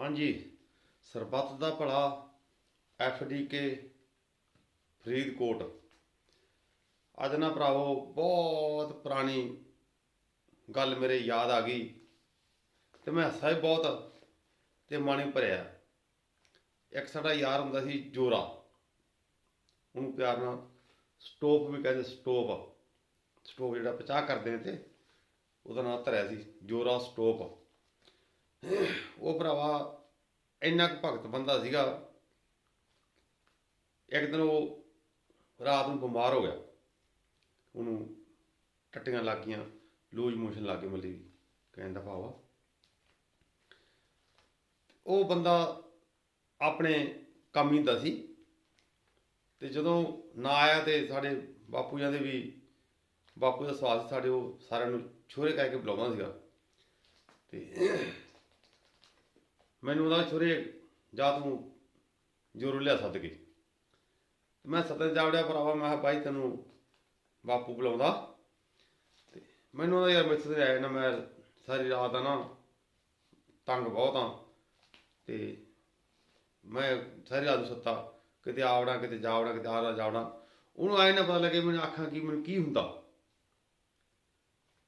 ਹਾਂਜੀ, ਸਰਬੱਤ ਦਾ ਭਲਾ F D K Faridkot. ਅੱਜ ਨਾ ਭਰਾਵੋ, ਬਹੁਤ ਪੁਰਾਣੀ ਗੱਲ ਮੇਰੇ ਯਾਦ ਆ ਗਈ ਤੇ ਮੈਂ ਹੱਸਾ ਹੀ ਬਹੁਤ ਤੇ ਮਨ ਭਰਿਆ। ਇੱਕ ਸਾਡਾ ਯਾਰ ਹੁੰਦਾ ਸੀ ਜੋਰਾ। ਉਹਨੂੰ ਪਿਆਰ ਨਾਲ ਸਟੋਪ ਵੀ ਕਹਿੰਦੇ ਸਟੋਪ ਸਟੋਪ ਜਿਹੜਾ ਪਚਾ ਕਰਦੇ ਨੇ ਤੇ ਉਹਦਾ ਨਾਂ ਧਰਿਆ ਸੀ ਜੋਰਾ ਸਟੋਪ ਉਹ ਭਰਾਵਾ ਇੰਨਾ ਕੁ ਭਗਤ ਬੰਦਾ ਸੀਗਾ। ਇੱਕ ਦਿਨ ਉਹ ਰਾਤ ਨੂੰ ਬਿਮਾਰ ਹੋ ਗਿਆ। ਉਹਨੂੰ ਟੱਟੀਆਂ ਲੱਗ ਗਈਆਂ, ਲੂਜ ਮੋਸ਼ਨ ਲੱਗ ਗਏ ਮਲੀ ਕਹਿਣ ਦਾ ਭਾਵ ਆ। ਉਹ ਬੰਦਾ ਆਪਣੇ ਕੰਮ ਹੀ ਦਾ ਸੀ। ਤੇ ਜਦੋਂ ਨਾ ਆਇਆ ਤੇ ਸਾਡੇ ਬਾਪੂ ਜਾਂਦੇ ਵੀ, ਬਾਪੂ ਦਾ ਸਵਾਲ ਸਾਡੇ ਉਹ ਸਾਰਿਆਂ ਨੂੰ ਛੋਰੇ ਕਹਿ ਕੇ ਬੁਲਾਉਂਦਾ ਸੀਗਾ। ਤੇ ਮੈਨੂੰ ਉਹਦਾ ਛੋਰੇ ਜਾ ਤੂੰ ਜੋਰੂ ਲਿਆ ਸੱਦ ਕੇ। ਤੇ ਮੈਂ ਸੱਦਣ ਜਾ ਵੜਿਆ ਭਰਾਵਾ, ਮੈਂ ਕਿਹਾ ਬਾਈ ਤੈਨੂੰ ਬਾਪੂ ਬੁਲਾਉਂਦਾ। ਤੇ ਮੈਨੂੰ ਉਹਦਾ ਯਾਰ ਮੈਸੇਜ ਆਇਆ ਨਾ, ਮੈਂ ਸਾਰੀ ਰਾਤ ਆ ਨਾ ਤੰਗ ਬਹੁਤ ਆ। ਤੇ ਮੈਂ ਸਾਰੀ ਰਾਤ ਨੂੰ ਸੁੱਤਾ, ਕਿਤੇ ਆਵਣਾ ਕਿਤੇ ਜਾਵਣਾ ਕਿਤੇ ਆਵਣਾ ਜਾਵਣਾ ਉਹਨੂੰ ਆਏ ਨਾ ਪਤਾ ਲੱਗੇ ਮੈਨੂੰ ਆਖਾਂ ਕੀ, ਮੈਨੂੰ ਕੀ ਹੁੰਦਾ।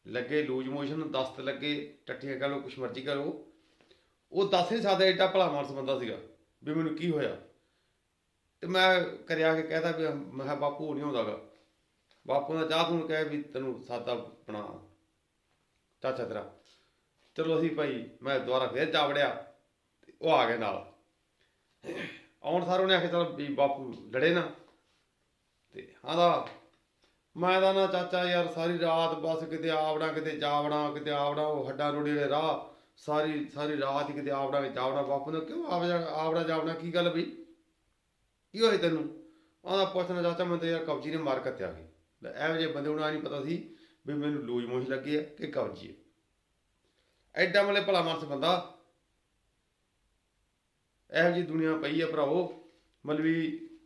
ਲੱਗੇ ਲੂਜ ਮੋਸ਼ਨ ਦਸਤ ਲੱਗੇ, ਟੱਠੀਆਂ ਕਰ ਲਓ, ਕੁਛ ਮਰਜ਼ੀ ਕਰੋ ਉਹ ਦੱਸ ਨਹੀਂ ਸਕਦਾ ਏਡਾ ਭਲਾ ਮਾਨਸ ਬੰਦਾ ਸੀਗਾ ਵੀ ਮੈਨੂੰ ਕੀ ਹੋਇਆ। ਤੇ ਮੈਂ ਕਰਿਆ ਕੇ ਕਹਿਦਾ ਵੀ ਮੈਂ ਕਿਹਾ, ਬਾਪੂ ਨਹੀਂ ਹੁੰਦਾਗਾ ਬਾਪੂ ਨੇ ਚਾਹ ਤੂੰ ਕਹੇ ਵੀ ਤੈਨੂੰ ਸਾਦਾ ਬਣਾ, ਚਾਚਾ ਤੇਰਾ। ਚਲੋ ਅਸੀਂ ਭਾਈ, ਮੈਂ ਦੁਬਾਰਾ ਫੇਰ ਜਾ ਵੜਿਆ ਉਹ ਆ ਗਿਆ ਨਾਲ। ਆਉਣ ਸਾਰ ਉਹਨੇ ਆਖਿਆ, ਚਲ ਵੀ ਬਾਪੂ ਲੜੇ ਨਾ। ਤੇ ਆਂਦਾ ਮੈਂ ਤਾਂ ਨਾ ਚਾਚਾ ਯਾਰ ਸਾਰੀ ਰਾਤ ਬਸ ਕਿਤੇ ਆਵਣਾ, ਕਿਤੇ ਜਾਵਣਾ, ਕਿਤੇ ਆਵਣਾ, ਉਹ ਹੱਡਾਂ ਰੋੜੀ ਵਾਲੇ ਰਾਹ। ਸਾਰੀ ਸਾਰੀ ਰਾਤ ਹੀ ਕਿਤੇ ਆਵੜਾ ਵਿੱਚ ਆਵਣਾ ਬਾਪੂ ਨੇ ਕਿਉਂ? ਆਵਣਾ ਆਵੜਾ ਜਾਵੜਾ ਕੀ ਗੱਲ ਬਈ? ਕੀ ਹੋਇਆ ਤੈਨੂੰ? ਆਂਦਾ ਪੁੱਛਣਾ ਚਾਚਾ ਮੈਂ ਤਾਂ ਯਾਰ ਕਬਜੀ ਨੇ ਮਾਰ ਕੱਤਿਆ ਗਈ ਲੈ, ਇਹੋ ਜਿਹੇ ਬੰਦੇ ਨੂੰ ਆ ਨਹੀਂ ਪਤਾ ਸੀ ਵੀ ਮੈਨੂੰ ਲੂਜ ਮੋਸ਼ ਲੱਗੀ ਹੈ ਕਿ ਕਬਜੀ ਹੈ ਐਡਾ ਮਲੇ ਭਲਾ ਮਨਸ ਬੰਦਾ। ਇਹੋ ਜਿਹੀ ਦੁਨੀਆ ਪਈ ਹੈ ਮਤਲਬ ਵੀ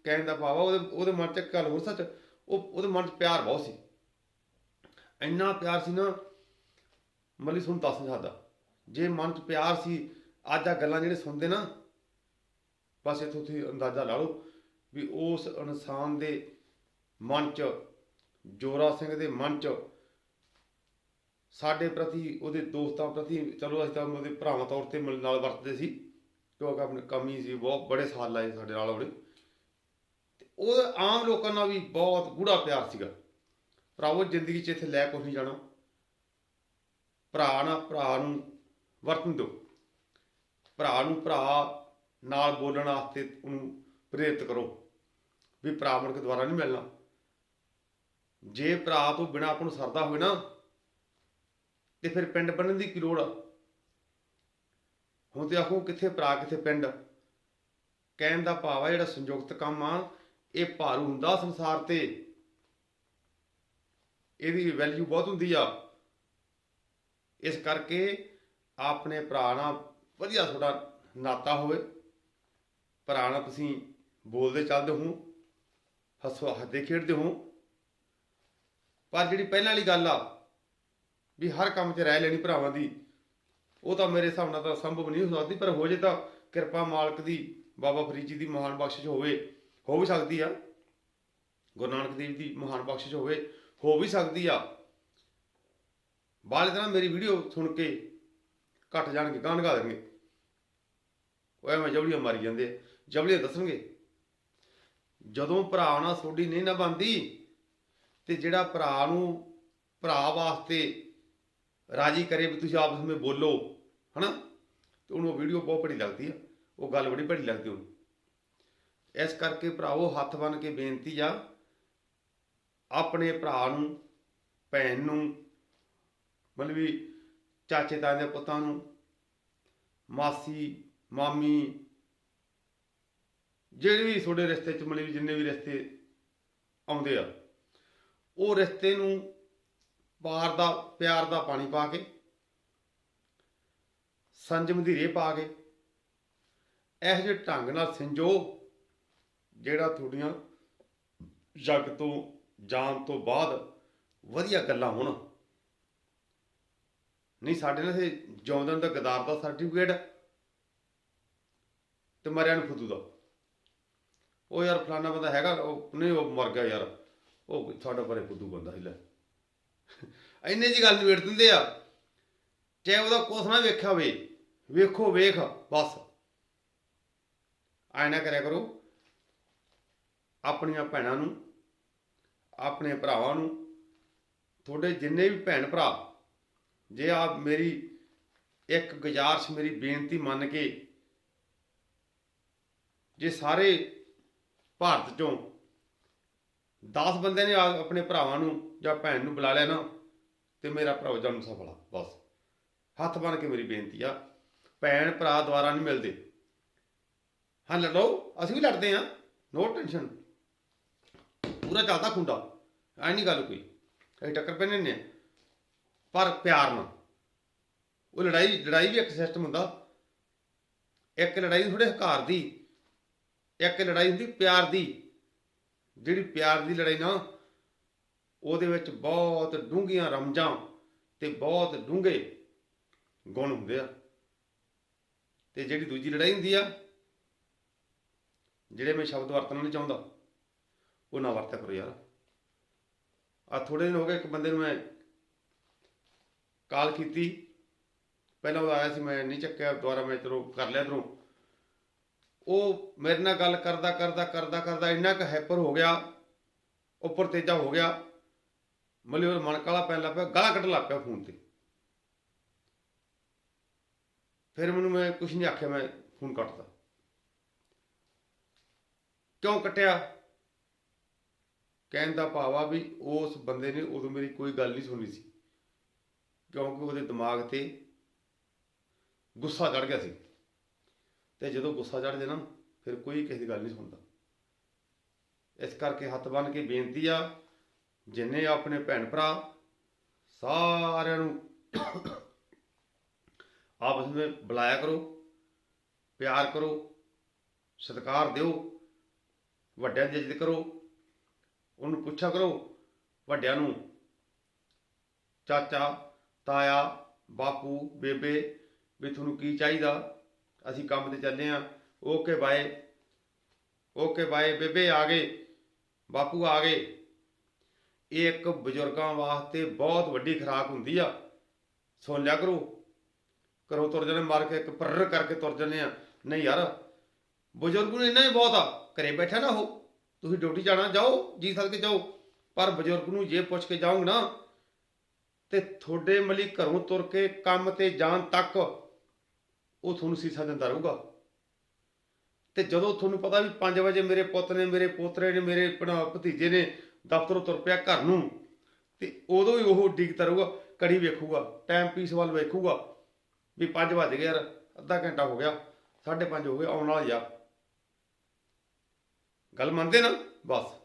ਕਹਿਣ ਦਾ ਭਾਵ ਉਹਦੇ ਉਹਦੇ ਮਨ ਚ ਇੱਕ ਗੱਲ ਹੋਰ ਸੱਚ, ਉਹ, ਉਹਦੇ ਮਨ ਚ ਪਿਆਰ ਬਹੁਤ ਸੀ। ਇੰਨਾ ਪਿਆਰ ਸੀ ਨਾ, ਮਤਲਬ ਸੁਣ ਦੱਸ ਨਹੀਂ ਸਕਦਾ। ਜੇ ਮਨ ਚ ਪਿਆਰ ਸੀ, ਅੱਜ ਆ ਗੱਲਾਂ ਜਿਹੜੇ ਸੁਣਦੇ ਨਾ, ਬਸ ਇੱਥੋਂ ਤੁਸੀਂ ਅੰਦਾਜ਼ਾ ਲਾ ਲਓ ਵੀ ਉਸ ਇਨਸਾਨ ਦੇ ਮਨ ਚ, ਜੋਰਾ ਸਿੰਘ ਦੇ ਮਨ ਚ, ਸਾਡੇ ਪ੍ਰਤੀ, ਉਹਦੇ ਦੋਸਤਾਂ ਪ੍ਰਤੀ, ਚਲੋ ਅਸੀਂ ਤਾਂ ਉਹਦੇ ਭਰਾਵਾਂ ਤੌਰ ਤੇ ਮਿਲਣ ਨਾਲ ਵਰਤਦੇ ਸੀ, ਕਿਉਂਕਿ ਆਪਣੇ ਕਮੀ ਸੀ, ਬਹੁਤ ਬੜੇ ਸਾਲ ਲਾਏ ਸਾਡੇ ਨਾਲ ਉਹਨੇ। ਉਹ ਆਮ ਲੋਕਾਂ ਨਾਲ ਵੀ ਬਹੁਤ ਗੂੜਾ ਪਿਆਰ ਸੀਗਾ। ਭਰਾਵੋ ਜ਼ਿੰਦਗੀ 'ਚ ਇੱਥੇ ਲੈ ਕੁਛ ਨਹੀਂ ਜਾਣਾ। ਭਰਾ ਨਾ ਭਰਾ ਨੂੰ ਵਰਤਣ ਦਿਓ। ਭਰਾ ਨੂੰ ਭਰਾ ਨਾਲ ਬੋਲਣ ਵਾਸਤੇ ਉਹਨੂੰ ਪ੍ਰੇਰਿਤ ਕਰੋ ਵੀ ਭਰਾ ਮੁੜ ਕੇ ਦੁਬਾਰਾ ਨਹੀਂ ਮਿਲਣਾ। ਜੇ ਭਰਾ ਤੋਂ ਬਿਨਾ ਆਪਾਂ ਨੂੰ ਸਰਦਾ ਹੋਵੇ ਨਾ, ਤੇ ਫਿਰ ਪਿੰਡ ਬਣਨ ਦੀ ਕੀ ਲੋੜ ਆ? ਹੁਣ ਤੇ ਆਖੋ ਕਿੱਥੇ ਭਰਾ, ਕਿੱਥੇ ਪਿੰਡ? ਕਹਿਣ ਦਾ ਭਾਵ ਆ ਜਿਹੜਾ ਸੰਯੁਕਤ ਕੰਮ ਆ, ਇਹ ਭਾਰੂ ਹੁੰਦਾ ਸੰਸਾਰ ਤੇ। ਇਹਦੀ ਵੈਲਿਊ ਬਹੁਤ ਹੁੰਦੀ ਆ। ਇਸ ਕਰਕੇ ਆਪਣੇ ਭਰਾ ਨਾਲ ਵਧੀਆ ਤੁਹਾਡਾ ਨਾਤਾ ਹੋਵੇ। ਭਰਾ ਨਾਲ ਤੁਸੀਂ ਬੋਲਦੇ ਚੱਲਦੇ ਹੋ ਹੱਸੋ ਹੱਸਦੇ ਖੇਡਦੇ ਹੋ ਪਰ ਜਿਹੜੀ ਪਹਿਲਾਂ ਵਾਲੀ ਗੱਲ ਆ, ਵੀ ਹਰ ਕੰਮ 'ਚ ਰਹਿ ਲੈਣੀ ਭਰਾਵਾਂ ਦੀ, ਉਹ ਤਾਂ ਮੇਰੇ ਹਿਸਾਬ ਨਾਲ ਤਾਂ ਸੰਭਵ ਨਹੀਂ ਹੋ ਸਕਦੀ, ਪਰ ਹੋ ਜੇ ਤਾਂ ਕਿਰਪਾ ਮਾਲਕ ਦੀ, ਬਾਬਾ ਫਰੀਦ ਜੀ ਦੀ ਮਹਾਨ ਬਖਸ਼ਿਸ਼ ਹੋਵੇ, ਹੋ ਵੀ ਸਕਦੀ ਆ। ਗੁਰੂ ਨਾਨਕ ਦੇਵ ਦੀ ਮਹਾਨ ਬਖਸ਼ਿਸ਼ ਹੋਵੇ, ਹੋ ਵੀ ਸਕਦੀ ਆ। ਬਾਲੇ ਤਰ੍ਹਾਂ ਮੇਰੀ ਵੀਡੀਓ ਸੁਣ ਕੇ ਘਟ ਜਾਣਗੇ ਗਾਣ ਗਾ ਦੇਣਗੇ। ਉਹ ਐਵੇਂ ਜਬਲੀਆਂ ਮਾਰੀ ਜਾਂਦੇ ਆ। ਜਬਲੀਆਂ ਦੱਸਣਗੇ, ਜਦੋਂ ਭਰਾ ਨਾਲ ਸੋਡੀ ਨਹੀਂ ਨਾ ਬੰਦੀ ਤੇ ਜਿਹੜਾ ਭਰਾ ਨੂੰ ਭਰਾ ਵਾਸਤੇ ਰਾਜੀ ਕਰੇ ਵੀ ਤੁਸੀਂ ਆਪਸ ਵਿੱਚ ਬੋਲੋ, ਹਨਾ? ਤੇ ਉਹਨੂੰ ਵੀਡੀਓ ਬਹੁਤ ਬੜੀ ਲੱਗਦੀ ਆ। ਉਹ ਗੱਲ ਬੜੀ ਬੜੀ ਲੱਗਦੀ ਉਹਨੂੰ। ਇਸ ਕਰਕੇ ਭਰਾਵੋ, ਹੱਥ ਬੰਨ ਕੇ ਬੇਨਤੀ ਆ, ਆਪਣੇ ਭਰਾ ਨੂੰ, ਭੈਣ ਨੂੰ, ਮਤਲਬ ਵੀ ਚਾਚੇ ਤਾਏ ਦੇ ਪੁੱਤਾਂ ਨੂੰ, ਮਾਸੀ, ਮਾਮੀ, ਜਿਹੜੇ ਵੀ ਤੁਹਾਡੇ ਰਿਸ਼ਤੇ ਚ ਮਿਲੇ ਵੀ ਜਿੰਨੇ ਵੀ ਰਿਸ਼ਤੇ ਆਉਂਦੇ ਆ, ਉਹ ਰਿਸ਼ਤੇ ਨੂੰ ਪਾਰ ਦਾ, ਪਿਆਰ ਦਾ ਪਾਣੀ ਪਾ ਕੇ ਸੰਜਮ ਦੀ ਰੇਹ ਪਾ ਕੇ, ਇਹੋ ਜਿਹੇ ਢੰਗ ਨਾਲ ਸਿੰਜੋ, ਜਿਹੜਾ ਤੁਹਾਡੀਆਂ ਜੱਗ ਤੋਂ ਜਾਣ ਤੋਂ ਬਾਅਦ ਵਧੀਆ ਗੱਲਾਂ ਹੋਣ। ਨਹੀਂ, ਸਾਡੇ ਨਾਲ ਇਹ ਜਿਉਂਦਨ ਦਾ ਗਦਾਰ ਦਾ ਸਰਟੀਫਿਕੇਟ ਤੇ ਮਰਿਆ ਨੂੰ ਫੁੱਦੂ ਦਾ। ਉਹ ਯਾਰ ਫਲਾਣਾ ਬੰਦਾ ਹੈਗਾ, ਉਹ ਨਹੀਂ, ਉਹ ਮਰ ਗਿਆ ਯਾਰ। ਉਹ ਤੁਹਾਡਾ ਪਰੇ ਫੁੱਦੂ ਬੰਦਾ ਹੀ ਲੈ। ਇੰਨੇ ਜੀ ਗੱਲ ਨਿਬੇੜ ਦਿੰਦੇ ਆ। ਚਾਹੇ ਉਹਦਾ ਕੁਛ ਨਾ ਵੇਖਿਆ ਹੋਵੇ, ਵੇਖੋ, ਵੇਖ, ਬਸ। ਆਇਨਾ ਕਰਿਆ ਕਰੋ, ਆਪਣੀਆਂ ਭੈਣਾਂ ਨੂੰ, ਆਪਣੇ ਭਰਾਵਾਂ ਨੂੰ, ਤੁਹਾਡੇ ਜਿੰਨੇ ਵੀ ਭੈਣ ਭਰਾ ਜੇ ਆਪ ਮੇਰੀ ਇੱਕ ਗੁਜ਼ਾਰਿਸ਼ ਮੇਰੀ ਬੇਨਤੀ ਮੰਨ ਕੇ ਜੇ ਸਾਰੇ ਭਾਰਤ ਚੋਂ 10 ਬੰਦੇ ਨੇ ਆ- ਆਪਣੇ ਭਰਾਵਾਂ ਨੂੰ ਜਾਂ ਭੈਣ ਨੂੰ ਬੁਲਾ ਲਿਆ ਨਾ, ਤੇ ਮੇਰਾ ਭਰਾ ਜਨਮ ਸਫਲ ਆ, ਬਸ। ਹੱਥ ਬਨ ਕੇ ਮੇਰੀ ਬੇਨਤੀ ਆ। ਭੈਣ ਭਰਾ ਦੁਆਰਾ ਨਹੀਂ ਮਿਲਦੇ। ਹਾਂ, ਲੜੋ, ਅਸੀਂ ਵੀ ਲੜਦੇ ਆ ਨੋ ਟੈਨਸ਼ਨ ਪੂਰਾ ਚੱਲਦਾ ਖੁੰਡਾ। ਐ ਨਹੀਂ ਗੱਲ ਕੋਈ। ਅਸੀਂ ਟੱਕਰ ਪੈਣੇ ਨੇ ਪਰ ਪਿਆਰ ਨਾਲ। ਉਹ ਲੜਾਈ ਲੜਾਈ ਵੀ ਇੱਕ ਸਿਸਟਮ ਹੁੰਦਾ। ਇੱਕ ਲੜਾਈ ਥੋੜੇ ਹਕਾਰ ਦੀ, ਇੱਕ ਲੜਾਈ ਹੁੰਦੀ ਪਿਆਰ ਦੀ। ਜਿਹੜੀ ਪਿਆਰ ਦੀ ਲੜਾਈ ਨਾ, ਉਹਦੇ ਵਿੱਚ ਬਹੁਤ ਡੂੰਘੀਆਂ ਰਮਜਾਂ ਤੇ ਬਹੁਤ ਡੂੰਘੇ ਗੁਣ ਹੁੰਦੇ ਆ। ਤੇ ਜਿਹੜੀ ਦੂਜੀ ਲੜਾਈ ਹੁੰਦੀ ਆ, ਜਿਹੜੇ ਮੈਂ ਸ਼ਬਦ ਵਰਤਣਾ ਨਹੀਂ ਚਾਹੁੰਦਾ, ਉਹ ਨਾ ਵਰਤਿਆ ਕਰੋ ਯਾਰ। ਆ ਥੋੜੇ ਦਿਨ ਹੋ ਗਏ ਇੱਕ ਬੰਦੇ ਨੂੰ ਮੈਂ ਕਾਲ ਕੀਤੀ। ਪਹਿਲਾਂ ਉਹ ਆਇਆ ਸੀ, ਮੈਂ ਨਹੀਂ ਚੱਕਿਆ, ਦੁਬਾਰਾ ਮੈਂ ਚਲੋ ਕਰ ਲਿਆ ਇੱਧਰੋਂ। ਉਹ ਮੇਰੇ ਨਾਲ ਗੱਲ ਕਰਦਾ ਕਰਦਾ ਕਰਦਾ ਕਰਦਾ ਇੰਨਾ ਕੁ ਹੈਪਰ ਹੋ ਗਿਆ, ਉੱਪਰ ਤੇਜਾ ਹੋ ਗਿਆ। ਮਲੇ ਉਹ ਮਨ ਕਾਲਾ ਪੈਣ ਲੱਗ ਪਿਆ, ਗਾਲਾਂ ਕੱਢਣ ਲੱਗ ਪਿਆ ਫੋਨ ਤੇ। ਫਿਰ ਮੈਨੂੰ ਮੈਂ ਕੁਝ ਨਹੀਂ ਆਖਿਆ, ਮੈਂ ਫੋਨ ਕੱਟਦਾ ਕਿਉਂ ਕੱਟਿਆ? ਕਹਿਣ ਦਾ ਭਾਵ ਆ ਵੀ ਉਸ ਬੰਦੇ ਨੇ ਉਦੋਂ ਮੇਰੀ ਕੋਈ ਗੱਲ ਨਹੀਂ ਸੁਣੀ ਸੀ। ਕਿਉਂਕਿ ਉਹਦੇ ਦਿਮਾਗ ਤੇ ਗੁੱਸਾ ਚੜ ਗਿਆ ਸੀ। ਤੇ ਜਦੋਂ ਗੁੱਸਾ ਚੜ ਜੇ ਨਾ, ਫਿਰ ਕੋਈ ਕਿਸੇ ਦੀ ਗੱਲ ਨਹੀਂ ਸੁਣਦਾ। ਇਸ ਕਰਕੇ ਹੱਥ ਬੰਨ ਕੇ ਬੇਨਤੀ ਆ, ਜਿੰਨੇ ਆਪਣੇ ਭੈਣ ਭਰਾ ਸਾਰਿਆਂ ਨੂੰ ਆਪਸ ਵਿੱਚ ਬੁਲਾਇਆ ਕਰੋ, ਪਿਆਰ ਕਰੋ, ਸਤਿਕਾਰ ਦਿਓ, ਵੱਡਿਆਂ ਦੀ ਇੱਜ਼ਤ ਕਰੋ, ਉਹਨੂੰ ਪੁੱਛਿਆ ਕਰੋ, ਵੱਡਿਆਂ ਨੂੰ, ਚਾਚਾ ਤਾਇਆ, ਬਾਪੂ, ਬੇਬੇ ਵੀ ਤੁਹਾਨੂੰ ਕੀ ਚਾਹੀਦਾ? ਅਸੀਂ ਕੰਮ ਤੇ ਚੱਲੇ ਆ। Okay bye. Okay bye. ਬੇਬੇ ਆ ਗਏ। ਬਾਪੂ ਆ ਗਏ। ਇਹ ਇੱਕ ਬਜ਼ੁਰਗਾਂ ਵਾਸਤੇ ਬਹੁਤ ਵੱਡੀ ਖੁਰਾਕ ਹੁੰਦੀ ਆ। ਸੁਣ ਲਿਆ ਕਰੋ। ਕਰੋ ਤੁਰ ਜਣੇ ਮਾਰ ਕੇ ਇੱਕ ਪਰਰ ਕਰਕੇ ਤੁਰ ਜਣੇ ਆ। ਨਹੀਂ ਯਾਰ, ਬਜ਼ੁਰਗ ਨੂੰ ਇੰਨਾ ਹੀ ਬਹੁਤ ਆ। ਘਰੇ ਬੈਠਾ ਨਾ ਉਹ। ਤੁਸੀਂ ਡਿਊਟੀ ਜਾਣਾ, ਜਾਓ, ਜੀ ਸਦਕੇ ਜਾਓ। ਪਰ ਬਜ਼ੁਰਗ ਨੂੰ ਜੇ ਪੁੱਛ ਕੇ ਜਾਓਗੇ ਨਾ ਤੇ ਤੁਹਾਡੇ ਮਲੀ ਘਰੋਂ ਤੁਰ ਕੇ ਕੰਮ ਤੇ ਜਾਣ ਤੱਕ ਉਹ ਤੁਹਾਨੂੰ ਸੀਸਾ ਦਿੰਦਾ ਰਹੂਗਾ। ਤੇ ਜਦੋਂ ਤੁਹਾਨੂੰ ਪਤਾ ਵੀ 5 ਵਜੇ ਮੇਰੇ ਪੁੱਤ ਨੇ, ਮੇਰੇ ਪੋਤਰੇ ਨੇ, ਮੇਰੇ ਭਤੀਜੇ ਨੇ ਦਫ਼ਤਰੋਂ ਤੁਰ ਪਿਆ ਘਰ ਨੂੰ, ਤੇ ਉਦੋਂ ਹੀ ਉਹ ਡਿੱਗਦਾ ਰਹੂਗਾ ਕੜੀ ਵੇਖੂਗਾ ਟਾਈਮ ਪੀਸ ਵੱਲ ਵੇਖੂਗਾ ਵੀ 5 ਵਜ ਗਏ ਯਾਰ, ਅੱਧਾ ਘੰਟਾ ਹੋ ਗਿਆ 5:30 ਹੋ ਗਏ, ਆਉਣ ਵਾਲਾ ਜਾ ਗੱਲ ਮੰਨਦੇ ਨਾ? ਬਸ।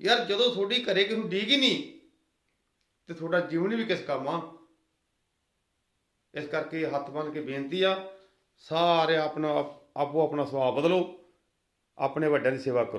ਯਾਰ ਜਦੋਂ ਤੁਹਾਡੀ ਘਰੇ ਕਿਸੇ ਨੂੰ ਡੀਕ ਹੀ ਨਹੀਂ ਤੇ ਤੁਹਾਡਾ ਜੀਵਨ ਵੀ ਕਿਸ ਕੰਮ ਆ? ਇਸ ਕਰਕੇ ਹੱਥ ਬੰਨ ਕੇ ਬੇਨਤੀ ਆ, ਸਾਰੇ ਆਪਣਾ, ਆਪੋ ਆਪਣਾ ਸੁਭਾਅ ਬਦਲੋ, ਆਪਣੇ ਵੱਡਿਆਂ ਦੀ ਸੇਵਾ ਕਰੋ।